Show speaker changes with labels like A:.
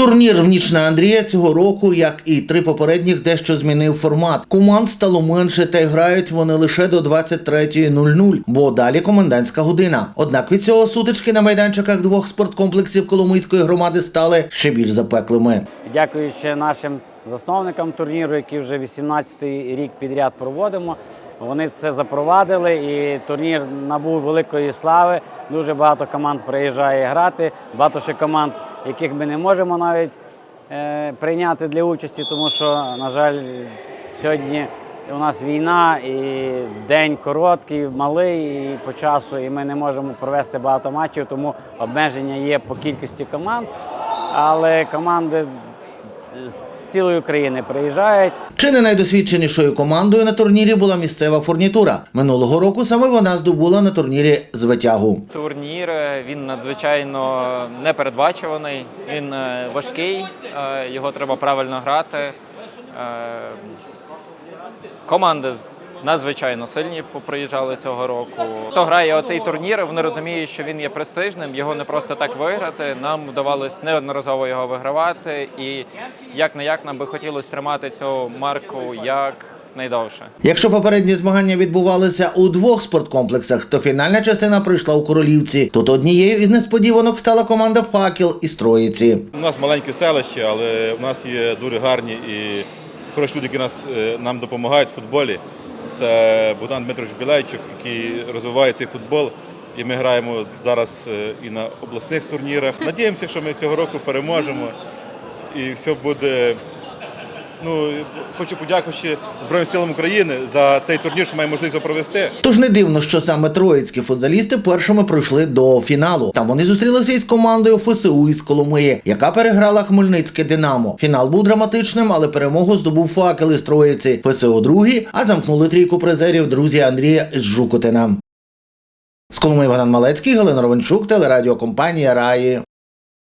A: Турнір в ніч на Андрія цього року, як і три попередніх, дещо змінив формат. Команд стало менше, та й грають вони лише до 23.00, бо далі комендантська година. Однак від цього сутички на майданчиках двох спорткомплексів Коломийської громади стали ще більш запеклими.
B: Дякуючи нашим засновникам турніру, які вже 18-й рік підряд проводимо. Вони це запровадили, і турнір набув великої слави. Дуже багато команд приїжджає грати. Багато ще команд, яких ми не можемо навіть е, прийняти для участі, тому що, на жаль, сьогодні у нас війна і день короткий, малий і по часу, і ми не можемо провести багато матчів, тому обмеження є по кількості команд. Але команди з цілої України приїжджають.
A: Чи не найдосвідченішою командою на турнірі була місцева фурнітура. Минулого року саме вона здобула на турнірі з витягу.
C: Турнір е, він надзвичайно непередбачуваний, він е, важкий, е, його треба правильно грати. Команда Команди з- надзвичайно сильні поприїжджали цього року. Хто грає оцей турнір, вони розуміють, що він є престижним, його не просто так виграти. Нам вдавалось неодноразово його вигравати, і як не як нам би хотілося тримати цю марку як найдовше.
A: Якщо попередні змагання відбувалися у двох спорткомплексах, то фінальна частина пройшла у Королівці. Тут однією із несподіванок стала команда Факел із Троїці.
D: У нас маленьке селище, але в нас є дуже гарні і хороші люди, які нас, е, нам допомагають в футболі. Це Богдан Дмитрович Білейчук, який розвиває цей футбол. І ми граємо зараз е, і на обласних турнірах. Надіємося, що ми цього року переможемо і все буде. Ну, хочу подякувати Збройним силам України за цей турнір, що маємо можливість провести.
A: Тож не дивно, що саме троїцькі футзалісти першими пройшли до фіналу. Там вони зустрілися із командою ФСУ із Коломиї, яка переграла Хмельницьке Динамо. Фінал був драматичним, але перемогу здобув факел із Троїці. ФСУ другий, а замкнули трійку призерів друзі Андрія з Жукотина. З Коломиї Богдан Малецький, Галина Ровенчук, телерадіокомпанія Раї.